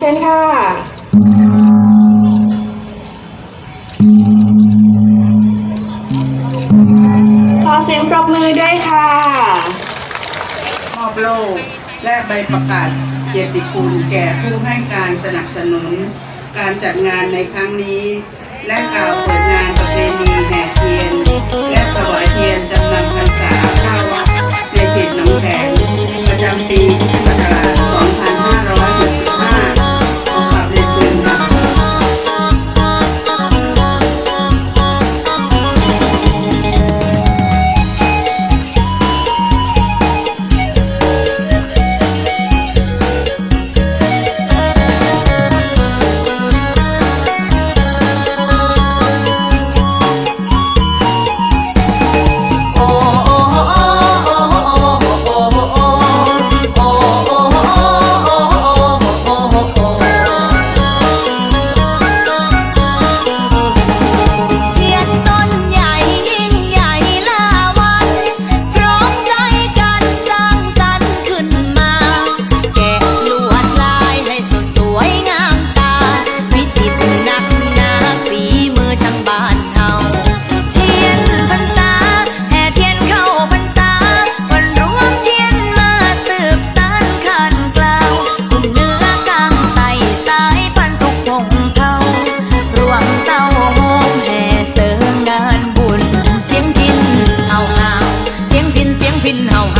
เชิญค่ะ ขอเสียงปรบมือด้วยค่ะ มอบโล่และใบประกาศเกียรติคุณแก่ผู้ให้การสนับสนุน การจัดงานในครั้งนี้ และกล่าวเปิดงาน Binaw